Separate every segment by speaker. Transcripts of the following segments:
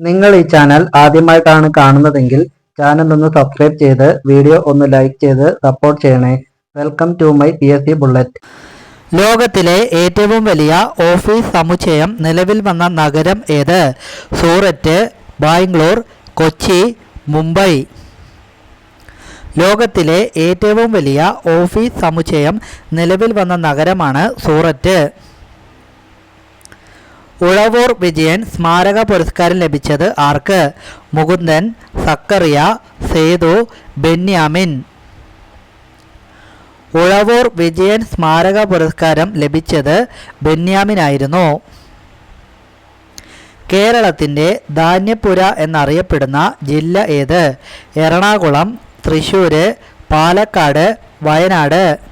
Speaker 1: നിങ്ങൾ ഈ ചാനൽ ആദ്യമായിട്ടാണ് കാണുന്നതെങ്കിൽ ചാനൽ ഒന്ന് സബ്സ്ക്രൈബ് ചെയ്ത് വീഡിയോ ഒന്ന് ലൈക്ക് ചെയ്ത് സപ്പോർട്ട് ചെയ്യണേ. Welcome to my P S C bullet
Speaker 2: ലോകത്തിലെ ഏറ്റവും വലിയ ഓഫീസ് സമുച്ചയം നിലവിൽ വന്ന നഗരം ഏത്? സൂററ്റ് ബാംഗ്ലൂർ കൊച്ചി മുംബൈ. ലോകത്തിലെ ഏറ്റവും വലിയ ഓഫീസ് സമുച്ചയം നിലവിൽ വന്ന നഗരമാണ് സൂററ്റ്. ഉഴവൂർ വിജയൻ സ്മാരക പുരസ്കാരം ലഭിച്ചത് ആർക്ക്? മുകുന്ദൻ സക്കറിയ സേതു ബെന്യാമിൻ. ഉഴവൂർ വിജയൻ സ്മാരക പുരസ്കാരം ലഭിച്ചത് ബെന്യാമിനായിരുന്നു. കേരളത്തിന്റെ ധാന്യപ്പുര എന്നറിയപ്പെടുന്ന ജില്ല ഏത്? എറണാകുളം തൃശ്ശൂർ പാലക്കാട് വയനാട്.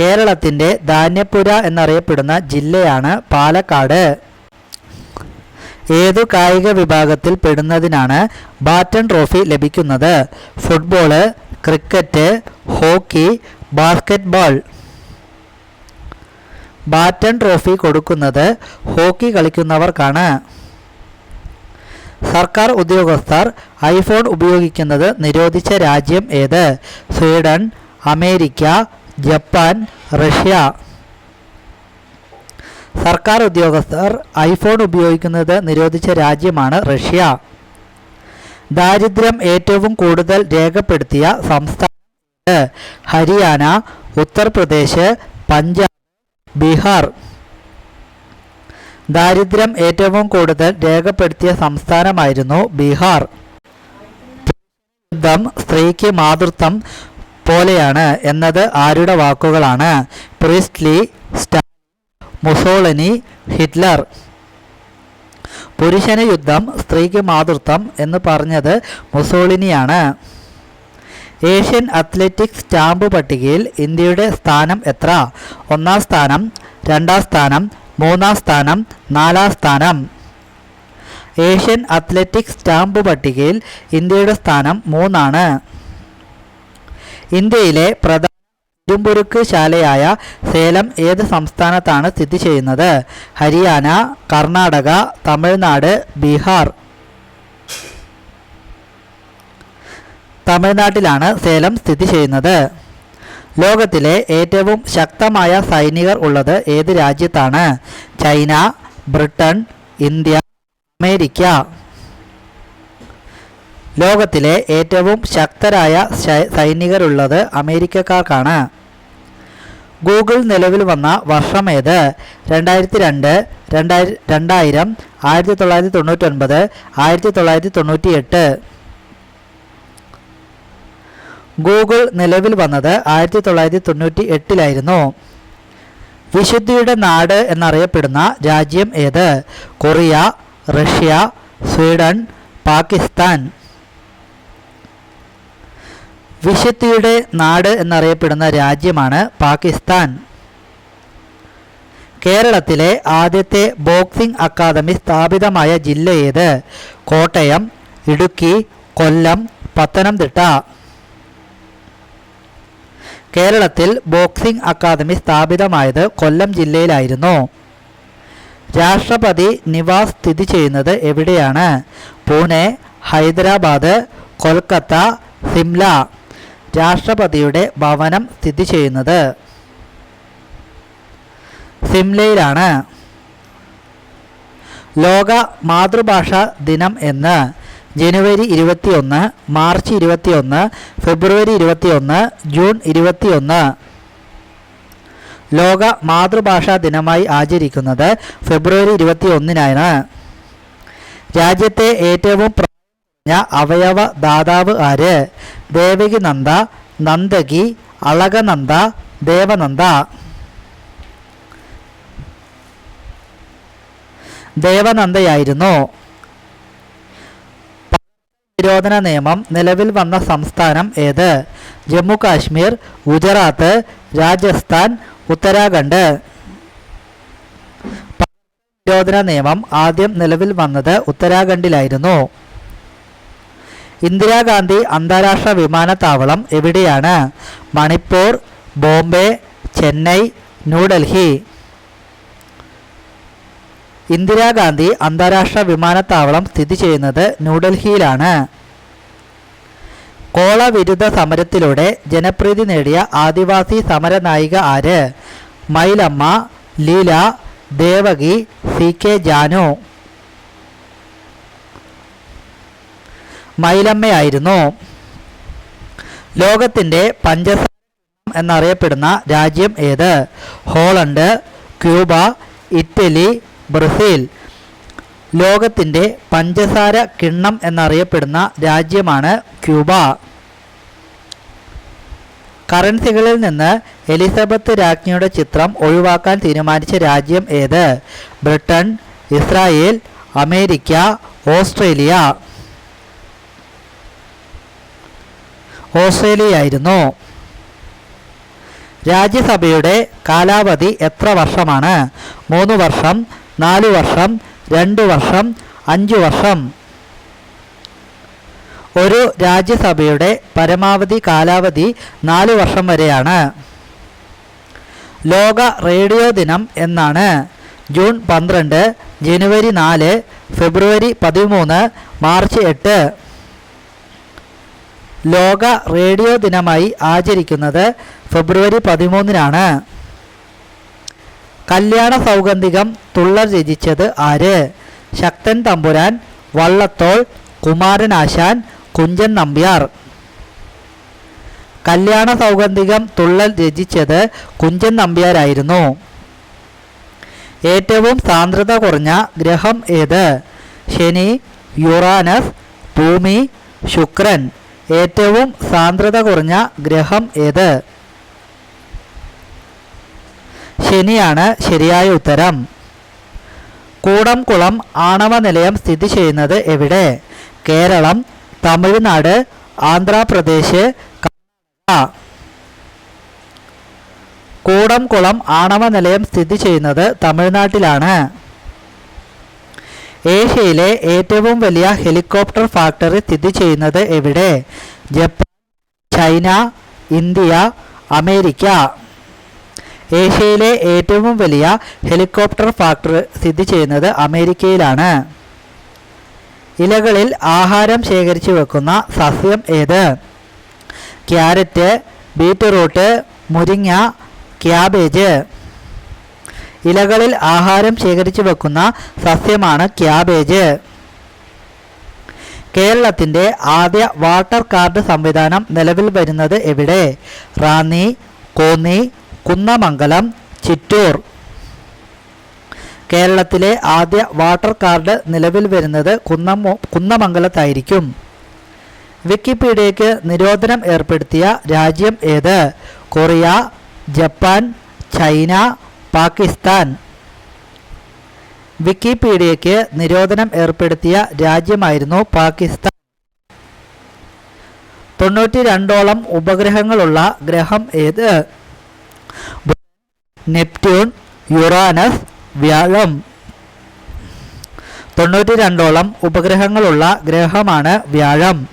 Speaker 2: കേരളത്തിന്റെ ധാന്യപ്പുര എന്നറിയപ്പെടുന്ന ജില്ലയാണ് പാലക്കാട്. ഏതു കായിക വിഭാഗത്തിൽ പെടുന്നതിനാണ് ബാറ്റൺ ട്രോഫി ലഭിക്കുന്നത്? Football cricket hockey basketball. Baton trophy കൊടുക്കുന്നത് ഹോക്കി കളിക്കുന്നവർക്കാണ്. സർക്കാർ ഉദ്യോഗസ്ഥർ ഐഫോൺ ഉപയോഗിക്കുന്നത് നിരോധിച്ച രാജ്യം ഏത്? Sweden America Japan Russia. സർക്കാർ ഉദ്യോഗസ്ഥർ ഐഫോൺ ഉപയോഗിക്കുന്നത് നിരോധിച്ച രാജ്യമാണ് റഷ്യ. ദാരിദ്ര്യം ഏറ്റവും കൂടുതൽ രേഖപ്പെടുത്തിയ സംസ്ഥാനം ഹരിയാന ഉത്തർപ്രദേശ് പഞ്ചാബ് ബീഹാർ. ദാരിദ്ര്യം ഏറ്റവും കൂടുതൽ രേഖപ്പെടുത്തിയ സംസ്ഥാനമായിരുന്നു ബീഹാർ. യുദ്ധം സ്ത്രീക്ക് മാതൃത്വം പോലെയാണ് എന്നത് ആരുടെ വാക്കുകളാണ്? പ്രിസ്ലി സ്റ്റാ മുസോളനി ഹിറ്റ്ലർ. പുരുഷന് യുദ്ധം സ്ത്രീക്ക് മാതൃത്വം എന്ന് പറഞ്ഞത് മുസോളിനിയാണ്. ഏഷ്യൻ അത്ലറ്റിക്സ് സ്റ്റാമ്പ് പട്ടികയിൽ ഇന്ത്യയുടെ സ്ഥാനം എത്ര? ഒന്നാം സ്ഥാനം രണ്ടാം സ്ഥാനം മൂന്നാം സ്ഥാനം നാലാം സ്ഥാനം. ഏഷ്യൻ അത്ലറ്റിക്സ് സ്റ്റാമ്പ് പട്ടികയിൽ ഇന്ത്യയുടെ സ്ഥാനം മൂന്നാണ്. ഇന്ത്യയിലെ പ്രധാന ഇരുമ്പുരുക്ക് ശാലയായ സേലം ഏത് സംസ്ഥാനത്താണ് സ്ഥിതി ചെയ്യുന്നത്? ഹരിയാന കർണാടക തമിഴ്നാട് ബീഹാർ. തമിഴ്നാട്ടിലാണ് സേലം സ്ഥിതി ചെയ്യുന്നത്. ലോകത്തിലെ ഏറ്റവും ശക്തമായ സൈനികർ ഉള്ളത് ഏത് രാജ്യത്താണ്? China Britain India America. ലോകത്തിലെ ഏറ്റവും ശക്തരായ സൈനികരുള്ളത് അമേരിക്കക്കാർക്കാണ്. ഗൂഗിൾ നിലവിൽ വന്ന വർഷമേത് രണ്ടായിരത്തി രണ്ട് രണ്ടായിര രണ്ടായിരം ആയിരത്തി തൊള്ളായിരത്തി തൊണ്ണൂറ്റൊൻപത് ആയിരത്തി തൊള്ളായിരത്തി തൊണ്ണൂറ്റി എട്ട് ഗൂഗിൾ നിലവിൽ വന്നത് ആയിരത്തി തൊള്ളായിരത്തി തൊണ്ണൂറ്റി എട്ടിലായിരുന്നു വിശുദ്ധിയുടെ നാട് എന്നറിയപ്പെടുന്ന രാജ്യം ഏത്? Korea Russia Sweden Pakistan. വിശുദ്ധിയുടെ നാട് എന്നറിയപ്പെടുന്ന രാജ്യമാണ് പാകിസ്ഥാൻ. കേരളത്തിലെ ആദ്യത്തെ ബോക്സിംഗ് അക്കാദമി സ്ഥാപിതമായ ജില്ല ഏത്? കോട്ടയം ഇടുക്കി കൊല്ലം പത്തനംതിട്ട. കേരളത്തിൽ ബോക്സിംഗ് അക്കാദമി സ്ഥാപിതമായത് കൊല്ലം ജില്ലയിലായിരുന്നു. രാഷ്ട്രപതി നിവാസ് സ്ഥിതി ചെയ്യുന്നത് എവിടെയാണ്? പൂനെ ഹൈദരാബാദ് കൊൽക്കത്ത സിംല. രാഷ്ട്രപതിയുടെ ഭവനം സ്ഥിതി ചെയ്യുന്നത്. സിംലയിലാണ്. ലോക മാതൃഭാഷാ ദിനം എന്ന് ജനുവരി ഇരുപത്തിയൊന്ന് മാർച്ച് ഇരുപത്തിയൊന്ന് ഫെബ്രുവരി ഇരുപത്തിയൊന്ന് ജൂൺ ഇരുപത്തിയൊന്ന്. ലോക മാതൃഭാഷാ ദിനമായി ആചരിക്കുന്നത് ഫെബ്രുവരി ഇരുപത്തിയൊന്നിനാണ്. രാജ്യത്തെ ഏറ്റവും അവയവ ദാതാവ് ആര്? ദേവകി നന്ദ നന്ദകി അളകനന്ദ ദേവനന്ദ. ദേവനന്ദയായിരുന്നു. നിരോധന നിയമം നിലവിൽ വന്ന സംസ്ഥാനം ഏത്? ജമ്മു കാശ്മീർ ഗുജറാത്ത് രാജസ്ഥാൻ ഉത്തരാഖണ്ഡ്. നിരോധന നിയമം ആദ്യം നിലവിൽ വന്നത് ഉത്തരാഖണ്ഡിലായിരുന്നു. ഇന്ദിരാഗാന്ധി അന്താരാഷ്ട്ര വിമാനത്താവളം എവിടെയാണ്? മണിപ്പൂർ ബോംബെ ചെന്നൈ ന്യൂഡൽഹി. ഇന്ദിരാഗാന്ധി അന്താരാഷ്ട്ര വിമാനത്താവളം സ്ഥിതി ചെയ്യുന്നത് ന്യൂഡൽഹിയിലാണ്. കോള വിരുദ്ധ സമരത്തിലൂടെ ജനപ്രീതി നേടിയ ആദിവാസി സമരനായിക ആര്? Mylamma Leela Devaki C K Janu. മൈലമ്മയായിരുന്നു. ലോകത്തിന്റെ പഞ്ചസാര എന്നറിയപ്പെടുന്ന രാജ്യം ഏത്? Holland Cuba Italy Brazil. ലോകത്തിന്റെ പഞ്ചസാര കിണ്ണം എന്നറിയപ്പെടുന്ന രാജ്യമാണ് ക്യൂബ. കറൻസികളിൽ നിന്ന് എലിസബത്ത് രാജ്ഞിയുടെ ചിത്രം ഒഴിവാക്കാൻ തീരുമാനിച്ച രാജ്യം ഏത്? Britain Israel America Australia. ഓസ്ട്രേലിയയായിരുന്നു. രാജ്യസഭയുടെ കാലാവധി എത്ര വർഷമാണ്? മൂന്ന് വർഷം നാല് വർഷം രണ്ട് വർഷം അഞ്ച് വർഷം. ഒരു രാജ്യസഭയുടെ പരമാവധി കാലാവധി നാല് വർഷം വരെയാണ്. ലോക റേഡിയോ ദിനം എന്നാണ്. ജൂൺ പന്ത്രണ്ട് ജനുവരി നാല് ഫെബ്രുവരി പതിമൂന്ന് മാർച്ച് എട്ട്. ലോക റേഡിയോ ദിനമായി ആചരിക്കുന്നത് ഫെബ്രുവരി പതിമൂന്നിനാണ്. കല്യാണ സൗഗന്ധികം തുള്ളർ രചിച്ചത് ആര്? ശക്തൻ തമ്പുരാൻ വള്ളത്തോൾ കുമാരനാശാൻ കുഞ്ചൻ നമ്പ്യാർ. കല്യാണ സൗഗന്ധികം തുള്ളൽ രചിച്ചത് കുഞ്ചൻ നമ്പ്യാരായിരുന്നു. ഏറ്റവും സാന്ദ്രത കുറഞ്ഞ ഗ്രഹം ഏത്? ശനി യുറാനസ് ഭൂമി ശുക്രൻ. ഏറ്റവും സാന്ദ്രത കുറഞ്ഞ ഗ്രഹം ഏത്? ശനിയാണ് ശരിയായ ഉത്തരം. കൂടംകുളം ആണവ നിലയം സ്ഥിതി ചെയ്യുന്നത് എവിടെ? കേരളം തമിഴ്നാട് ആന്ധ്രാപ്രദേശ് കർണാടക. കൂടംകുളം ആണവ നിലയം സ്ഥിതി ചെയ്യുന്നത് തമിഴ്നാട്ടിലാണ്. ഏഷ്യയിലെ ഏറ്റവും വലിയ ഹെലികോപ്റ്റർ ഫാക്ടറി സ്ഥിതി ചെയ്യുന്നത് എവിടെ? Japan China India America. ഏഷ്യയിലെ ഏറ്റവും വലിയ ഹെലികോപ്റ്റർ ഫാക്ടറി സ്ഥിതി ചെയ്യുന്നത് അമേരിക്കയിലാണ്. ഇലകളിൽ ആഹാരം ശേഖരിച്ചു വെക്കുന്ന സസ്യം ഏത്? ക്യാരറ്റ് ബീറ്റ്റൂട്ട് മുരിങ്ങ ക്യാബേജ്. ഇലകളിൽ ആഹാരം ശേഖരിച്ചു വെക്കുന്ന സസ്യമാണ് ക്യാബേജ്. കേരളത്തിന്റെ ആദ്യ വാട്ടർ കാർഡ് സംവിധാനം നിലവിൽ വരുന്നത് എവിടെ? റാന്നി കോന്നി കുന്നമംഗലം ചിറ്റൂർ. കേരളത്തിലെ ആദ്യ വാട്ടർ കാർഡ് നിലവിൽ വരുന്നത് കുന്നമോ കുന്നമംഗലത്തായിരിക്കും. വിക്കിപീഡിയയ്ക്ക് നിരോധനം ഏർപ്പെടുത്തിയ രാജ്യം ഏത്? കൊറിയ ജപ്പാൻ ചൈന പാകിസ്ഥാൻ വിക്കിപീഡിയയ്ക്ക് നിരോധനം ഏർപ്പെടുത്തിയ രാജ്യമായിരുന്നു പാകിസ്ഥാൻ. തൊണ്ണൂറ്റി രണ്ടോളം ഉപഗ്രഹങ്ങളുള്ള ഗ്രഹം ഏത്? നെപ്റ്റ്യൂൺ യുറാനസ് വ്യാഴം. തൊണ്ണൂറ്റി രണ്ടോളം ഉപഗ്രഹങ്ങളുള്ള ഗ്രഹമാണ് വ്യാഴം.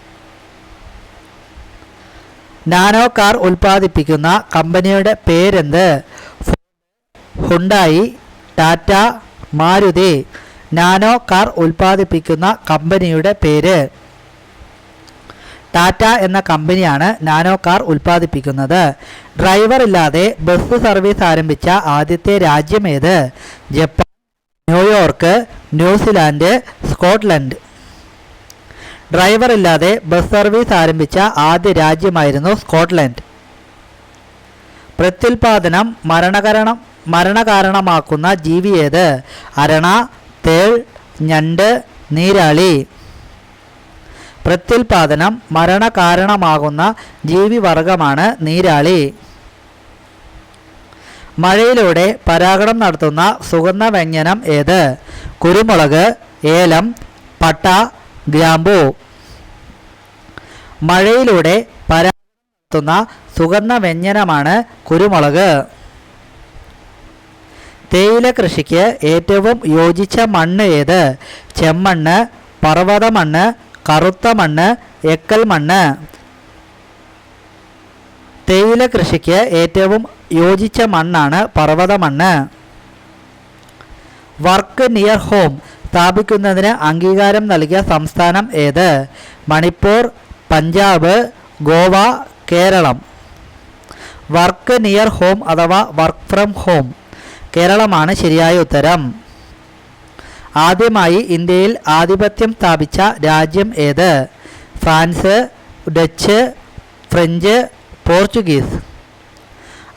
Speaker 2: നാനോ കാർ ഉൽപ്പാദിപ്പിക്കുന്ന കമ്പനിയുടെ പേരെന്ത്? Hyundai Tata Maruti Nano car ഉൽപ്പാദിപ്പിക്കുന്ന കമ്പനിയുടെ പേര്. ടാറ്റ എന്ന കമ്പനിയാണ് നാനോ കാർ ഉൽപ്പാദിപ്പിക്കുന്നത്. ഡ്രൈവർ ഇല്ലാതെ ബസ് സർവീസ് ആരംഭിച്ച ആദ്യത്തെ രാജ്യം ഏത്? Japan New York New Zealand Scotland. Driver ഇല്ലാതെ ബസ് സർവീസ് ആരംഭിച്ച ആദ്യ രാജ്യമായിരുന്നു സ്കോട്ട്ലൻഡ്. പ്രത്യുൽപാദനം മരണകരണം മരണകാരണമാക്കുന്ന ജീവി ഏത്? അരണ തേൾ ഞണ്ട് നീരാളി. പ്രത്യുൽപാദനം മരണകാരണമാകുന്ന ജീവിവർഗമാണ് നീരാളി. മഴയിലൂടെ പരാഗണം നടത്തുന്ന സുഗന്ധ വ്യഞ്ജനം ഏത്? കുരുമുളക് ഏലം പട്ട ഗ്രാമ്പൂ. മഴയിലൂടെ പരാഗണം നടത്തുന്ന സുഗന്ധ വ്യഞ്ജനമാണ് കുരുമുളക്. തേയില കൃഷിക്ക് ഏറ്റവും യോജിച്ച മണ്ണ് ഏത്? ചെമ്മണ്ണ് പർവത മണ്ണ് കറുത്ത മണ്ണ് എക്കൽ മണ്ണ്. തേയില കൃഷിക്ക് ഏറ്റവും യോജിച്ച മണ്ണാണ് പർവത മണ്ണ്. വർക്ക് നിയർ ഹോം സ്ഥാപിക്കുന്നതിന് അംഗീകാരം നൽകിയ സംസ്ഥാനം ഏത്? Manipur Punjab Goa Keralam. Work near home അഥവാ വർക്ക് ഫ്രം ഹോം. കേരളമാണ് ശരിയായ ഉത്തരം. ആദ്യമായി ഇന്ത്യയിൽ ആധിപത്യം സ്ഥാപിച്ച രാജ്യം ഏത്? France Dutch French Portuguese.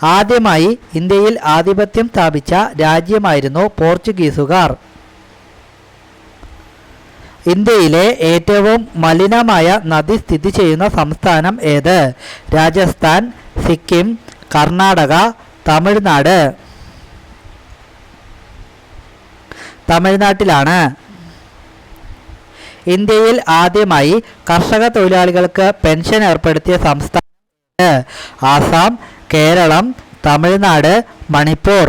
Speaker 2: ആദ്യമായി ഇന്ത്യയിൽ ആധിപത്യം സ്ഥാപിച്ച രാജ്യമായിരുന്നു പോർച്ചുഗീസുകാർ. ഇന്ത്യയിലെ ഏറ്റവും മലിനമായ നദി സ്ഥിതി ചെയ്യുന്ന സംസ്ഥാനം ഏത്? രാജസ്ഥാൻ സിക്കിം കർണാടക തമിഴ്നാട്. തമിഴ്നാട്ടിലാണ്. ഇന്ത്യയിൽ ആദ്യമായി കർഷക തൊഴിലാളികൾക്ക് പെൻഷൻ ഏർപ്പെടുത്തിയ സംസ്ഥാനം ആസാം കേരളം തമിഴ്നാട് മണിപ്പൂർ.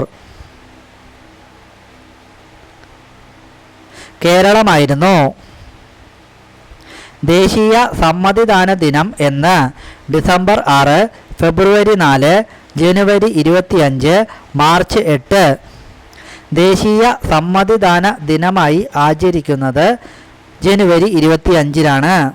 Speaker 2: കേരളമായിരുന്നു. ദേശീയ സമ്മതിദാന ദിനം എന്ന് ഡിസംബർ ആറ് ഫെബ്രുവരി നാല് ജനുവരി ഇരുപത്തിയഞ്ച് മാർച്ച് എട്ട് ദേശീയ സമ്മതിദാന ദിനമായി ആചരിക്കുന്നത് ജനുവരി ഇരുപത്തിയഞ്ചിനാണ്.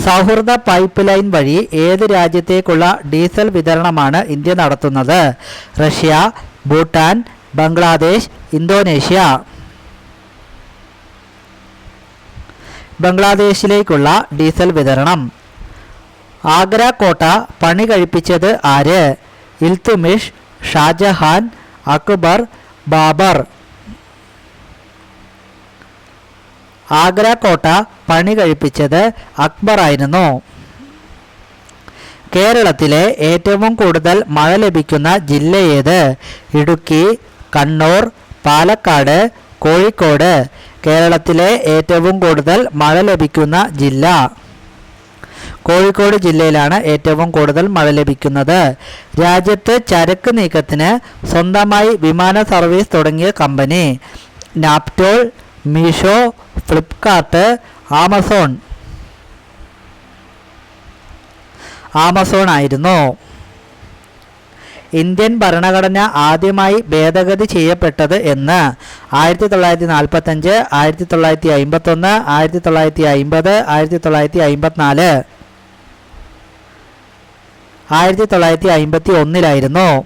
Speaker 2: സൗഹൃദ പൈപ്പ് ലൈൻ വഴി ഏത് രാജ്യത്തേക്കുള്ള ഡീസൽ വിതരണമാണ് ഇന്ത്യ നടത്തുന്നത്? Russia Bhutan Bangladesh Indonesia. ബംഗ്ലാദേശിലേക്കുള്ള diesel വിതരണം. ആഗ്ര കോട്ട പണി കഴിപ്പിച്ചത് ആര്? ഇൽത്തുമിഷ് ഷാജഹാൻ അക്ബർ ബാബർ. ആഗ്ര കോട്ട പണി കഴിപ്പിച്ചത് അക്ബർ ആയിരുന്നു. കേരളത്തിലെ ഏറ്റവും കൂടുതൽ മഴ ലഭിക്കുന്ന ജില്ല ഏത്? ഇടുക്കി കണ്ണൂർ പാലക്കാട് കോഴിക്കോട്. കേരളത്തിലെ ഏറ്റവും കൂടുതൽ മഴ ലഭിക്കുന്ന ജില്ല. കോഴിക്കോട് ജില്ലയിലാണ് ഏറ്റവും കൂടുതൽ മഴ ലഭിക്കുന്നത്. രാജ്യത്ത് ചരക്ക് നീക്കത്തിന് സ്വന്തമായി വിമാന സർവീസ് തുടങ്ങിയ company Naaptol Meesho Flipkart Amazon Amazon ആയിരുന്നു. ഇന്ത്യൻ ഭരണഘടന ആദ്യമായി ഭേദഗതി ചെയ്യപ്പെട്ടത് എന്ന് ആയിരത്തി തൊള്ളായിരത്തി നാൽപ്പത്തഞ്ച് ആയിരത്തി തൊള്ളായിരത്തി അമ്പത്തൊന്ന് ആയിരത്തി തൊള്ളായിരത്തി അമ്പത് ആയിരത്തി തൊള്ളായിരത്തി അമ്പത്തിനാല് ആയിരത്തി തൊള്ളായിരത്തി അമ്പത്തി ഒന്നിലായിരുന്നു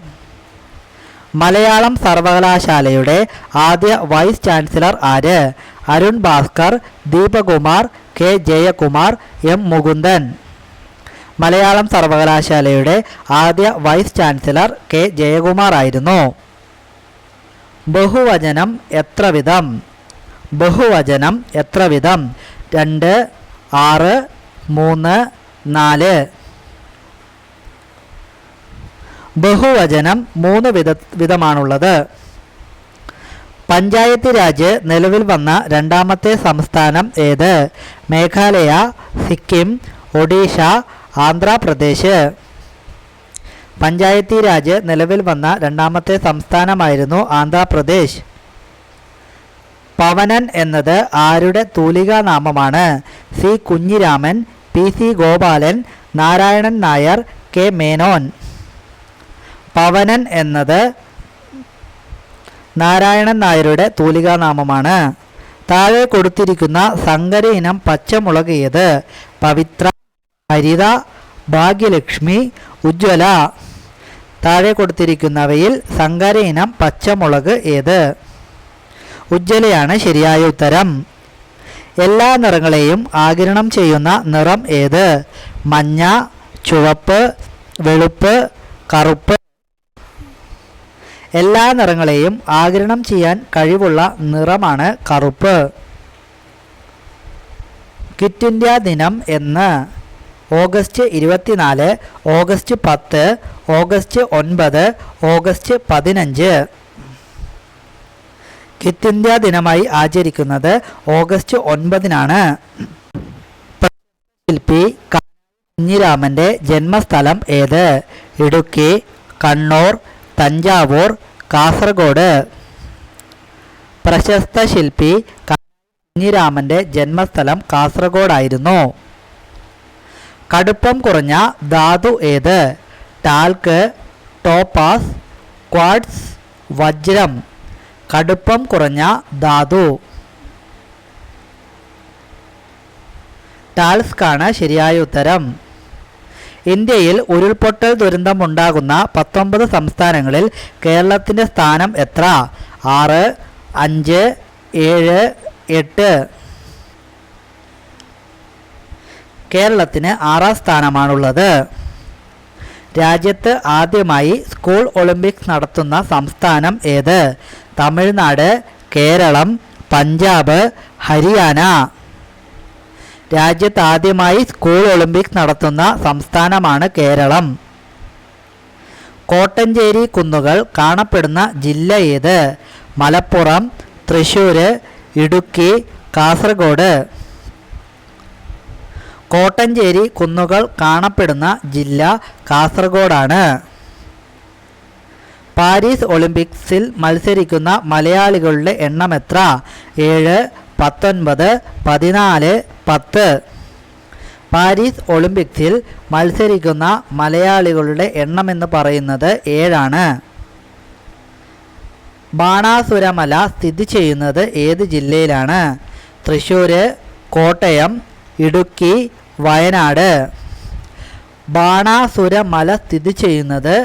Speaker 2: മലയാളം സർവകലാശാലയുടെ ആദ്യ വൈസ് ചാൻസലർ ആര്? അരുൺ ഭാസ്കർ ദീപകുമാർ കെ. ജയകുമാർ എം. മുകുന്ദൻ. മലയാളം സർവകലാശാലയുടെ ആദ്യ വൈസ് ചാൻസലർ കെ. ജയകുമാർ ആയിരുന്നു. ബഹുവചനം എത്ര വിധം? ബഹുവചനം എത്ര വിധം? രണ്ട് ആറ് മൂന്ന് നാല്. ബഹുവചനം മൂന്ന് വിധ വിധമാണുള്ളത്. പഞ്ചായത്ത് രാജ് നിലവിൽ വന്ന രണ്ടാമത്തെ സംസ്ഥാനം ഏത്? മേഘാലയ സിക്കിം ഒഡീഷ ആന്ധ്രാപ്രദേശ്. പഞ്ചായത്തി രാജ് നിലവിൽ വന്ന രണ്ടാമത്തെ സംസ്ഥാനമായിരുന്നു ആന്ധ്രാപ്രദേശ്. പവനൻ എന്നത് ആരുടെ തൂലികാ നാമമാണ്? C Kunhiraman P C Gopalan Narayanan Nair K Menon. Pavanan എന്നത് നാരായണൻ നായരുടെ തൂലികാനാമമാണ്. താഴെ കൊടുത്തിരിക്കുന്ന സങ്കര ഇനം പച്ചമുളക് ഏത് പവിത്ര ഹരിത ഭാഗ്യലക്ഷ്മി ഉജ്ജ്വല. താഴെ കൊടുത്തിരിക്കുന്നവയിൽ സങ്കര ഇനം പച്ചമുളക് ഏത്? ഉജ്ജ്വലയാണ് ശരിയായ ഉത്തരം. എല്ലാ നിറങ്ങളെയും ആകിരണം ചെയ്യുന്ന നിറം ഏത്? മഞ്ഞ ചുവപ്പ് വെളുപ്പ് കറുപ്പ് എല്ലാ നിറങ്ങളെയും ആകിരണം ചെയ്യാൻ കഴിവുള്ള നിറമാണ് കറുപ്പ്. ക്വിറ്റ് ഇന്ത്യ ദിനം എന്ന് ഓഗസ്റ്റ് ഇരുപത്തിനാല് ഓഗസ്റ്റ് പത്ത് ഓഗസ്റ്റ് ഒൻപത് ഓഗസ്റ്റ് പതിനഞ്ച്. ക്വിറ്റ് ഇന്ത്യ ദിനമായി ആചരിക്കുന്നത് ഓഗസ്റ്റ് ഒൻപതിനാണ്. ശില്പി കുഞ്ഞിരാമന്റെ ജന്മസ്ഥലം ഏത്? ഇടുക്കി കണ്ണൂർ തഞ്ചാവൂർ കാസർഗോഡ്. പ്രശസ്ത ശില്പി കുഞ്ഞിരാമന്റെ ജന്മസ്ഥലം കാസർഗോഡായിരുന്നു. കടുപ്പം കുറഞ്ഞ ധാതു ഏത്? ടാൽക്ക് ടോപ്പാസ് ക്വാഡ്സ് വജ്രം. കടുപ്പം കുറഞ്ഞ ധാതു. ടാൽസ്കാണ് ശരിയായ ഉത്തരം. ഇന്ത്യയിൽ ഉരുൾപൊട്ടൽ ദുരന്തമുണ്ടാകുന്ന പത്തൊമ്പത് സംസ്ഥാനങ്ങളിൽ കേരളത്തിന്റെ സ്ഥാനം എത്ര? ആറ് അഞ്ച് ഏഴ് എട്ട്. കേരളത്തിന് ആറാം സ്ഥാനമാണുള്ളത്. രാജ്യത്ത് ആദ്യമായി സ്കൂൾ ഒളിമ്പിക്സ് നടത്തുന്ന സംസ്ഥാനം ഏത്? തമിഴ്നാട് കേരളം പഞ്ചാബ് ഹരിയാന. രാജ്യത്ത് ആദ്യമായി സ്കൂൾ ഒളിമ്പിക്സ് നടത്തുന്ന സംസ്ഥാനമാണ് കേരളം. കോട്ടഞ്ചേരി കുന്നുകൾ കാണപ്പെടുന്ന ജില്ല ഏത്? മലപ്പുറം തൃശ്ശൂർ ഇടുക്കി കാസർഗോഡ്. കോട്ടഞ്ചേരി കുന്നുകൾ കാണപ്പെടുന്ന ജില്ല കാസർഗോഡാണ്. പാരീസ് ഒളിമ്പിക്സിൽ മത്സരിക്കുന്ന മലയാളികളുടെ എണ്ണം എത്ര? ഏഴ് പത്തൊൻപത് പതിനാല് പത്ത്. പാരീസ് ഒളിമ്പിക്സിൽ മത്സരിക്കുന്ന മലയാളികളുടെ എണ്ണമെന്ന് പറയുന്നത് ഏഴാണ്. ബാണാസുരമല സ്ഥിതി ചെയ്യുന്നത് ഏത് ജില്ലയിലാണ്? തൃശ്ശൂർ കോട്ടയം ഇടുക്കി വയനാട്. ബാണാസുരമല സ്ഥിതി ചെയ്യുന്നത്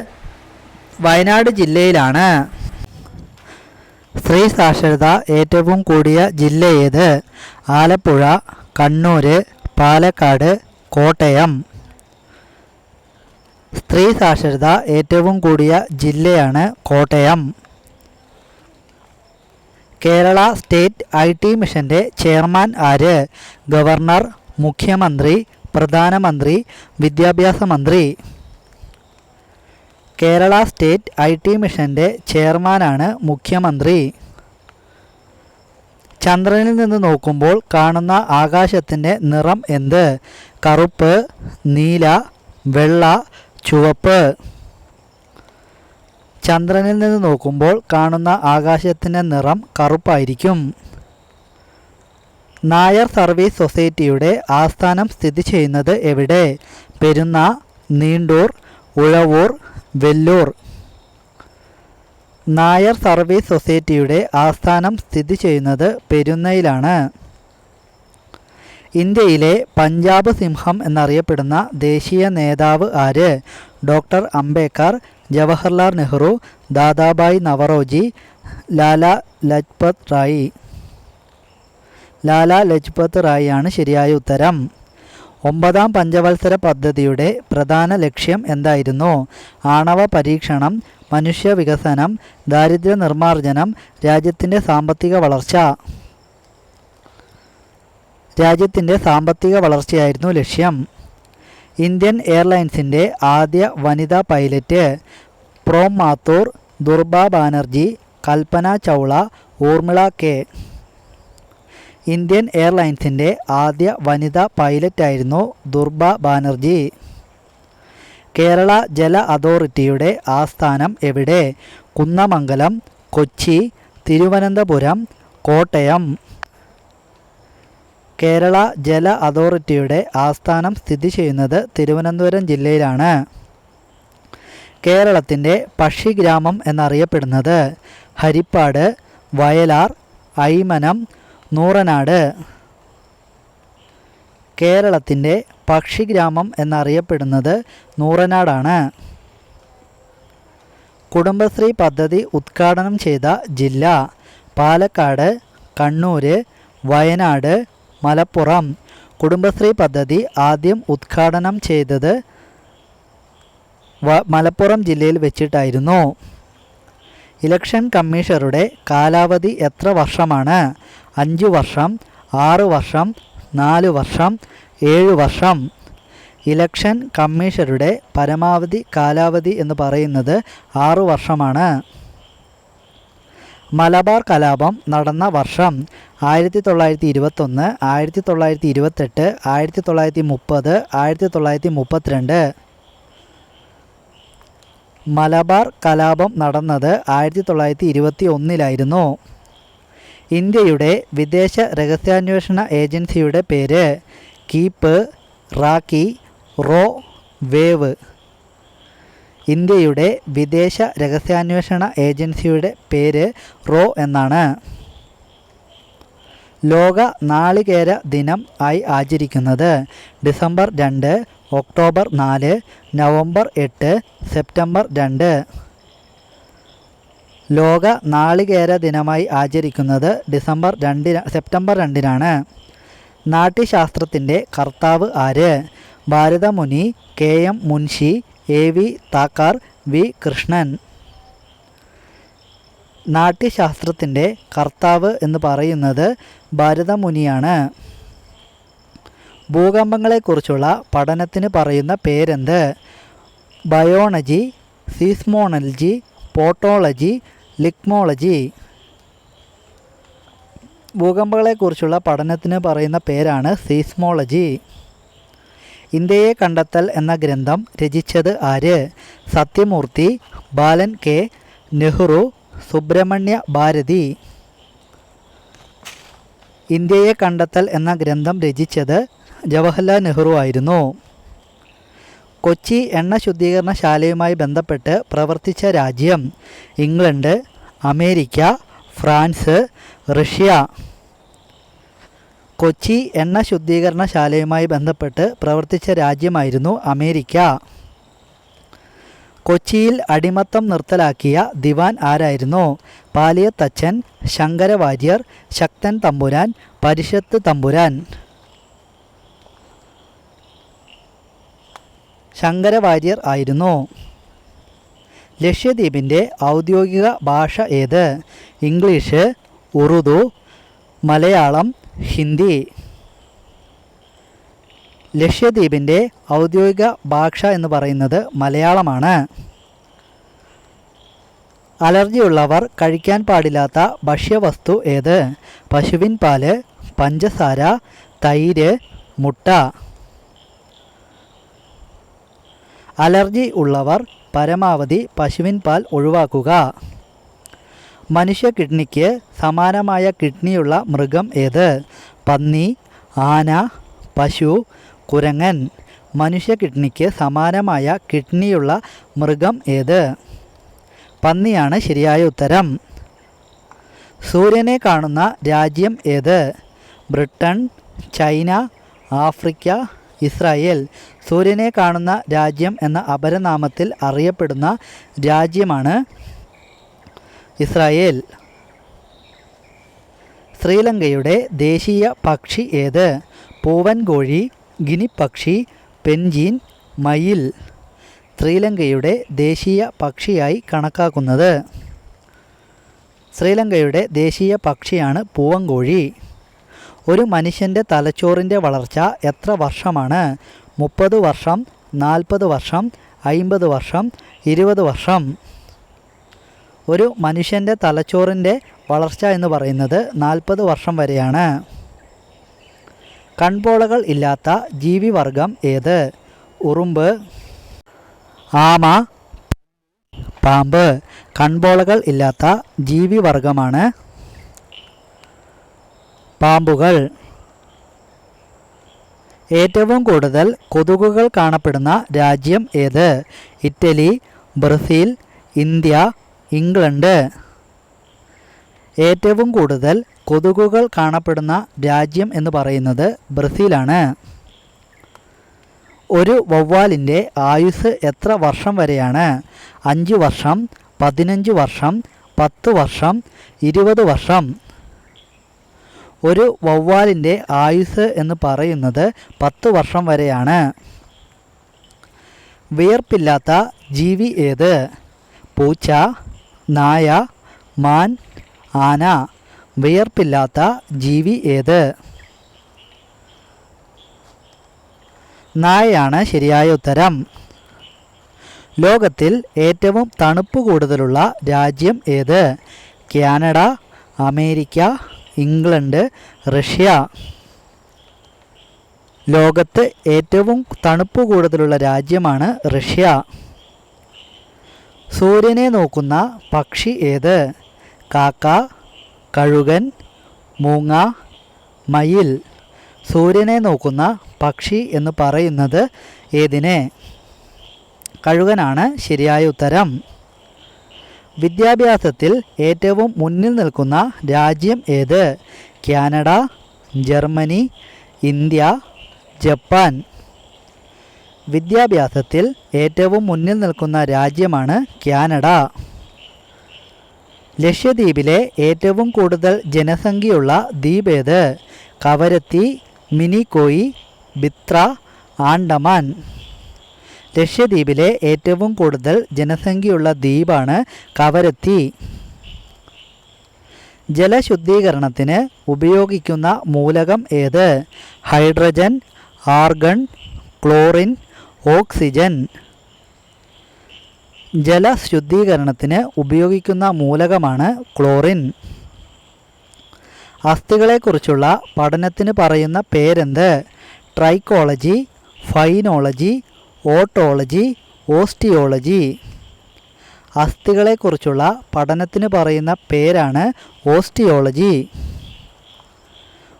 Speaker 2: വയനാട് ജില്ലയിലാണ്. സ്ത്രീ സാക്ഷരത ഏറ്റവും കൂടിയ ജില്ല ഏത്? ആലപ്പുഴ കണ്ണൂർ പാലക്കാട് കോട്ടയം. സ്ത്രീ സാക്ഷരത ഏറ്റവും കൂടിയ ജില്ലയാണ് Kottayam. Kerala state I T മിഷന്റെ ചെയർമാൻ ആര്? ഗവർണർ മുഖ്യമന്ത്രി പ്രധാനമന്ത്രി വിദ്യാഭ്യാസ മന്ത്രി. കേരള സ്റ്റേറ്റ് ഐ ടി മിഷന്റെ ചെയർമാനാണ് മുഖ്യമന്ത്രി. ചന്ദ്രനിൽ നിന്ന് നോക്കുമ്പോൾ കാണുന്ന ആകാശത്തിന്റെ നിറം എന്ത്? കറുപ്പ് നീല വെള്ള ചുവപ്പ്. ചന്ദ്രനിൽ നിന്ന് നോക്കുമ്പോൾ കാണുന്ന ആകാശത്തിന്റെ നിറം കറുപ്പായിരിക്കും. നായർ സർവീസ് സൊസൈറ്റിയുടെ ആസ്ഥാനം സ്ഥിതി ചെയ്യുന്നത് എവിടെ? പെരുന്ന നീണ്ടൂർ ഉഴവൂർ വെല്ലൂർ. നായർ സർവീസ് സൊസൈറ്റിയുടെ ആസ്ഥാനം സ്ഥിതി ചെയ്യുന്നത് പെരുന്നയിലാണ്. ഇന്ത്യയിലെ പഞ്ചാബ് സിംഹം എന്നറിയപ്പെടുന്ന ദേശീയ നേതാവ് ആര്? ഡോക്ടർ അംബേദ്കർ ജവഹർലാൽ നെഹ്റു ദാദാബായ് നവറോജി ലാല ലജ്പത് റായി. ലാല ലജ്പത് റായി ആണ് ശരിയായ ഉത്തരം. ഒമ്പതാം പഞ്ചവത്സര പദ്ധതിയുടെ പ്രധാന ലക്ഷ്യം എന്തായിരുന്നു? ആണവ പരീക്ഷണം മനുഷ്യ വികസനം ദാരിദ്ര്യ നിർമ്മാർജനം രാജ്യത്തിന്റെ സാമ്പത്തിക വളർച്ച. രാജ്യത്തിന്റെ സാമ്പത്തിക വളർച്ചയായിരുന്നു ലക്ഷ്യം. ഇന്ത്യൻ എയർലൈൻസിന്റെ ആദ്യ വനിതാ pilot Prem Mathur Durba Banerjee Kalpana Chawla Urmila K. Indian എയർലൈൻസിന്റെ ആദ്യ വനിതാ പൈലറ്റായിരുന്നു ദുർബ ബാനർജി. കേരള ജല അതോറിറ്റിയുടെ ആസ്ഥാനം എവിടെ? കുന്നമംഗലം കൊച്ചി തിരുവനന്തപുരം കോട്ടയം. കേരള ജല അതോറിറ്റിയുടെ ആസ്ഥാനം സ്ഥിതി ചെയ്യുന്നത് തിരുവനന്തപുരം ജില്ലയിലാണ്. കേരളത്തിന്റെ പക്ഷിഗ്രാമം എന്നറിയപ്പെടുന്നത് ഹരിപ്പാട് വയലാർ ഐമനം നൂറനാട്. കേരളത്തിന്റെ പക്ഷിഗ്രാമം എന്നറിയപ്പെടുന്നത് നൂറനാടാണ്. കുടുംബശ്രീ പദ്ധതി ഉദ്ഘാടനം ചെയ്ത ജില്ല പാലക്കാട് കണ്ണൂർ വയനാട് മലപ്പുറം. കുടുംബശ്രീ പദ്ധതി ആദ്യം ഉദ്ഘാടനം ചെയ്തത് മലപ്പുറം ജില്ലയിൽ വെച്ചിട്ടായിരുന്നു. ഇലക്ഷൻ കമ്മീഷറുടെ കാലാവധി എത്ര വർഷമാണ്? അഞ്ച് വർഷം ആറ് വർഷം നാല് വർഷം ഏഴ് വർഷം. ഇലക്ഷൻ കമ്മീഷരുടെ പരമാവധി കാലാവധി എന്ന് പറയുന്നത് ആറു വർഷമാണ്. മലബാർ കലാപം നടന്ന വർഷം ആയിരത്തി തൊള്ളായിരത്തി ഇരുപത്തൊന്ന് ആയിരത്തി തൊള്ളായിരത്തി ഇരുപത്തെട്ട് ആയിരത്തി തൊള്ളായിരത്തി മുപ്പത് ആയിരത്തി തൊള്ളായിരത്തി മുപ്പത്തിരണ്ട് മലബാർ കലാപം നടന്നത് ആയിരത്തി തൊള്ളായിരത്തി ഇരുപത്തി ഒന്നിലായിരുന്നു ഇന്ത്യയുടെ വിദേശ രഹസ്യാന്വേഷണ ഏജൻസിയുടെ പേര് കീപ്പ് റാക്കി റോ വേവ്. ഇന്ത്യയുടെ വിദേശ രഹസ്യാന്വേഷണ ഏജൻസിയുടെ പേര് റോ എന്നാണ്. ലോക നാളികേര ദിനം ആയി ആചരിക്കുന്നത് ഡിസംബർ രണ്ട് ഒക്ടോബർ നാല് നവംബർ എട്ട് സെപ്റ്റംബർ രണ്ട്. ലോക നാളികേര ദിനമായി ആചരിക്കുന്നത് ഡിസംബർ രണ്ടിന് സെപ്റ്റംബർ രണ്ടിനാണ്. നാട്യശാസ്ത്രത്തിന്റെ കർത്താവ് ആര്? Bharatamuni K M Munshi A V Thakkar V Krishnan. നാട്യശാസ്ത്രത്തിന്റെ കർത്താവ് എന്ന് പറയുന്നത് ഭാരതമുനിയാണ്. ഭൂകമ്പങ്ങളെക്കുറിച്ചുള്ള പഠനത്തിന് പറയുന്ന പേരെന്ത്? ബയോണജി സീസ്മോണലജി പോട്ടോളജി ലിക്മോളജി ഭൂകമ്പങ്ങളെക്കുറിച്ചുള്ള പഠനത്തിന് പറയുന്ന പേരാണ് സീസ്മോളജി. ഇന്ത്യയെ കണ്ടെത്തൽ എന്ന ഗ്രന്ഥം രചിച്ചത് ആര്? സത്യമൂർത്തി ബാലൻ കെ. നെഹ്റു സുബ്രഹ്മണ്യ ഭാരതി. ഇന്ത്യയെ കണ്ടെത്തൽ എന്ന ഗ്രന്ഥം രചിച്ചത് ജവഹർലാൽ നെഹ്റു ആയിരുന്നു. കൊച്ചി എണ്ണ ശുദ്ധീകരണശാലയുമായി ബന്ധപ്പെട്ട് പ്രവർത്തിച്ച രാജ്യം England. America France Russia. Kochi എണ്ണ ശുദ്ധീകരണശാലയുമായി ബന്ധപ്പെട്ട് പ്രവർത്തിച്ച രാജ്യമായിരുന്നു അമേരിക്ക. കൊച്ചിയിൽ അടിമത്തം നിർത്തലാക്കിയ ദിവാൻ ആരായിരുന്നു? പാലിയത്തച്ഛൻ ശങ്കരവാര്യർ ശക്തൻ തമ്പുരാൻ പരിഷത്ത് തമ്പുരാൻ. ശങ്കരവാര്യർ ആയിരുന്നു. ലക്ഷദ്വീപിന്റെ ഔദ്യോഗിക ഭാഷ ഏത്? ഇംഗ്ലീഷ് ഉറുദു മലയാളം ഹിന്ദി. ലക്ഷദ്വീപിന്റെ ഔദ്യോഗിക ഭാഷ എന്ന് പറയുന്നത് മലയാളമാണ്. അലർജിയുള്ളവർ കഴിക്കാൻ പാടില്ലാത്ത ഭക്ഷ്യവസ്തു ഏത്? പശുവിൻ പാൽ പഞ്ചസാര തൈര് മുട്ട. അലർജി ഉള്ളവർ പരമാവധി പശുവിൻ പാൽ ഒഴിവാക്കുക. മനുഷ്യ കിഡ്നിക്ക് സമാനമായ കിഡ്നിയുള്ള മൃഗം ഏത്? പന്നി ആന പശു കുരങ്ങൻ. മനുഷ്യ കിഡ്നിക്ക് സമാനമായ കിഡ്നിയുള്ള മൃഗം ഏത്? പന്നിയാണ് ശരിയായ ഉത്തരം. സൂര്യനെ കാണുന്ന രാജ്യം ഏത്? ബ്രിട്ടൻ ചൈന ആഫ്രിക്ക ഇസ്രായേൽ സൂര്യനെ കാണുന്ന രാജ്യം എന്ന അപരനാമത്തിൽ അറിയപ്പെടുന്ന രാജ്യമാണ് ഇസ്രായേൽ. ശ്രീലങ്കയുടെ ദേശീയ പക്ഷി ഏത്? പൂവൻ കോഴി ഗിനിപ്പക്ഷി പെൻജീൻ മയിൽ. ശ്രീലങ്കയുടെ ദേശീയ പക്ഷിയായി കണക്കാക്കുന്നത്. ശ്രീലങ്കയുടെ ദേശീയ പക്ഷിയാണ് പൂവൻകോഴി ഒരു മനുഷ്യന്റെ തലച്ചോറിന്റെ വളർച്ച എത്ര വർഷമാണ്? മുപ്പത് വർഷം നാൽപ്പത് വർഷം അയിമ്പത് വർഷം ഇരുപത് വർഷം. ഒരു മനുഷ്യന്റെ തലച്ചോറിന്റെ വളർച്ച എന്ന് പറയുന്നത് നാൽപ്പത് വർഷം വരെയാണ്. കൺപോളകൾ ഇല്ലാത്ത ജീവിവർഗം ഏത്? ഉറുമ്പ്. ആമ. പാമ്പ്. കൺപോളകൾ ഇല്ലാത്ത ജീവിവർഗമാണ് പാമ്പുകൾ. ഏറ്റവും കൂടുതൽ കൊതുകുകൾ കാണപ്പെടുന്ന രാജ്യം ഏത്? Italy Brazil India England. ഏറ്റവും കൂടുതൽ കൊതുകുകൾ കാണപ്പെടുന്ന രാജ്യം എന്ന് പറയുന്നത് ബ്രസീലാണ്. ഒരു വവ്വാലിന്റെ ആയുസ് എത്ര വർഷം വരെയാണ്? അഞ്ച് വർഷം പതിനഞ്ച് വർഷം പത്ത് വർഷം ഇരുപത് വർഷം. ഒരു വവ്വാലിന്റെ ആയുസ് എന്ന് പറയുന്നത് പത്ത് വർഷം വരെയാണ്. വിയർപ്പില്ലാത്ത ജീവി ഏത്? പൂച്ച നായ മാൻ ആന. വിയർപ്പില്ലാത്ത ജീവി ഏത്? നായയാണ് ശരിയായ ഉത്തരം. ലോകത്തിൽ ഏറ്റവും തണുപ്പ് കൂടുതലുള്ള രാജ്യം ഏത്? Canada America England Russia. ലോകത്ത് ഏറ്റവും തണുപ്പ് കൂടുതലുള്ള രാജ്യമാണ് റഷ്യ. സൂര്യനെ നോക്കുന്ന പക്ഷി ഏത്? കാക്ക കഴുകൻ മൂങ്ങ മയിൽ. സൂര്യനെ നോക്കുന്ന പക്ഷി എന്ന് പറയുന്നത് ഏതിനെ? കഴുകനാണ് ശരിയായ ഉത്തരം. വിദ്യാഭ്യാസത്തിൽ ഏറ്റവും മുന്നിൽ നിൽക്കുന്ന രാജ്യം ഏത്? Canada Germany India Japan. വിദ്യാഭ്യാസത്തിൽ ഏറ്റവും മുന്നിൽ നിൽക്കുന്ന രാജ്യമാണ് കാനഡ. ലക്ഷദ്വീപിലെ ഏറ്റവും കൂടുതൽ ജനസംഖ്യയുള്ള ദ്വീപ് ഏത്? കവരത്തി മിനിക്കോയി ബിത്ര ആൻഡമാൻ ലക്ഷദ്വീപിലെ ഏറ്റവും കൂടുതൽ ജനസംഖ്യയുള്ള ദ്വീപാണ് കവരത്തി. ജലശുദ്ധീകരണത്തിന് ഉപയോഗിക്കുന്ന മൂലകം ഏത്? Hydrogen argon chlorine oxygen. ജലശുദ്ധീകരണത്തിന് ഉപയോഗിക്കുന്ന മൂലകമാണ് ക്ലോറിൻ. അസ്ഥികളെക്കുറിച്ചുള്ള പഠനത്തിന് പറയുന്ന പേരെന്ത്? Trichology phenology otology osteology. അസ്ഥികളെക്കുറിച്ചുള്ള പഠനത്തിന് പറയുന്ന പേരാണ് ഓസ്റ്റിയോളജി.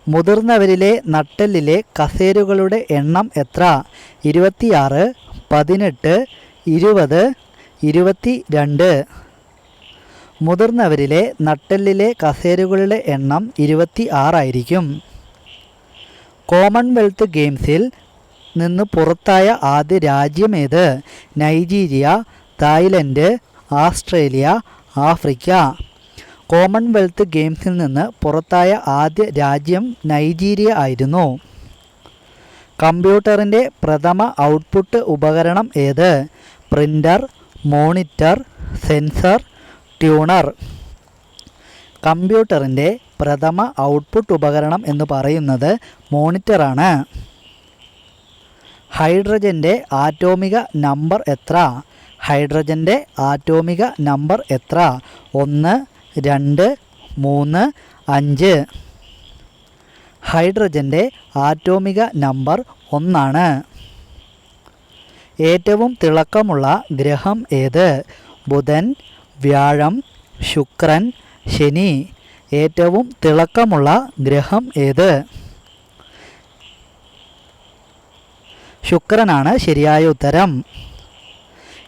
Speaker 2: മുതിർന്നവരിലെ നട്ടെല്ലിലെ കസേരുകളുടെ എണ്ണം എത്ര? ഇരുപത്തിയാറ് പതിനെട്ട് ഇരുപത് ഇരുപത്തി രണ്ട് മുതിർന്നവരിലെ നട്ടെല്ലിലെ കസേരുകളുടെ എണ്ണം ഇരുപത്തി ആറായിരിക്കും കോമൺവെൽത്ത് ഗെയിംസിൽ നിന്ന് പുറത്തായ ആദ്യ രാജ്യം രാജ്യമേത് Nigeria Thailand Australia Africa. Commonwealth ഗെയിംസിൽ നിന്ന് പുറത്തായ ആദ്യ രാജ്യം നൈജീരിയ ആയിരുന്നു. കമ്പ്യൂട്ടറിന്റെ പ്രഥമ ഔട്ട്പുട്ട് ഉപകരണം ഏത്? Printer monitor sensor tuner. കമ്പ്യൂട്ടറിന്റെ പ്രഥമ ഔട്ട്പുട്ട് ഉപകരണം എന്ന് പറയുന്നത് മോണിറ്ററാണ്. ഹൈഡ്രജന്റെ ആറ്റോമിക നമ്പർ എത്ര? ഹൈഡ്രജന്റെ ആറ്റോമിക നമ്പർ എത്ര? ഒന്ന് രണ്ട് മൂന്ന് അഞ്ച്. ഹൈഡ്രജന്റെ ആറ്റോമിക നമ്പർ ഒന്നാണ്. ഏറ്റവും തിളക്കമുള്ള ഗ്രഹം ഏത്? ബുധൻ വ്യാഴം ശുക്രൻ ശനി. ഏറ്റവും തിളക്കമുള്ള ഗ്രഹം ഏത്? ശുക്രനാണ് ശരിയായ ഉത്തരം.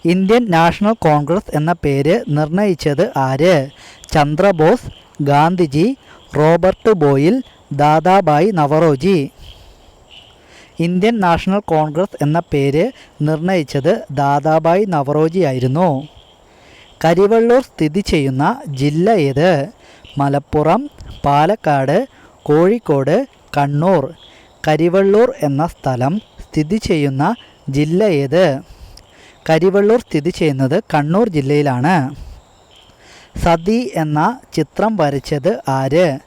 Speaker 2: ഇന്ത്യൻ നാഷണൽ കോൺഗ്രസ് എന്ന പേര് നിർണയിച്ചത് ആര്? Chandrabose Gandhiji Robert Boyle Dadabhai Naoroji. Indian national Congress എന്ന പേര് നിർണയിച്ചത് ദാദാബായി നവറോജി ആയിരുന്നു. കരിവള്ളൂർ സ്ഥിതി ചെയ്യുന്ന ജില്ല ഏത്? മലപ്പുറം പാലക്കാട് കോഴിക്കോട് കണ്ണൂർ. കരിവള്ളൂർ എന്ന സ്ഥലം സ്ഥിതി ചെയ്യുന്ന ജില്ല ഏത്? കരിവള്ളൂർ സ്ഥിതി ചെയ്യുന്നത് കണ്ണൂർ ജില്ലയിലാണ്. സതി എന്ന ചിത്രം വരച്ചത് ആര്?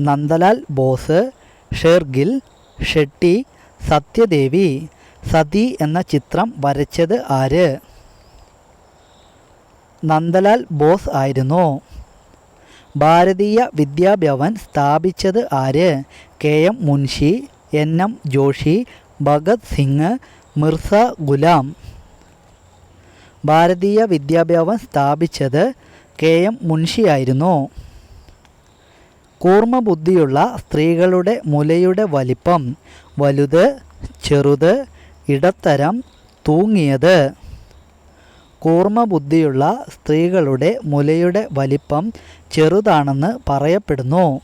Speaker 2: നന്ദലാൽ ബോസ് ഷെർഗിൽ ഷെട്ടി സത്യദേവി. സതി എന്ന ചിത്രം വരച്ചത് ആര്? നന്ദലാൽ ബോസ് ആയിരുന്നു. ഭാരതീയ വിദ്യാഭവൻ സ്ഥാപിച്ചത് ആര്? K M Munshi N M Joshi Bhagat Singh Mirza Ghulam. Bharatiya വിദ്യാഭ്യാസം സ്ഥാപിച്ചത് കെ എം മുൻഷിയായിരുന്നു കൂർമ്മബുദ്ധിയുള്ള സ്ത്രീകളുടെ മുലയുടെ വലിപ്പം വലുത് ചെറുത് ഇടത്തരം തൂങ്ങിയത്. കൂർമ്മബുദ്ധിയുള്ള സ്ത്രീകളുടെ മുലയുടെ വലിപ്പം ചെറുതാണെന്ന് പറയപ്പെടുന്നു.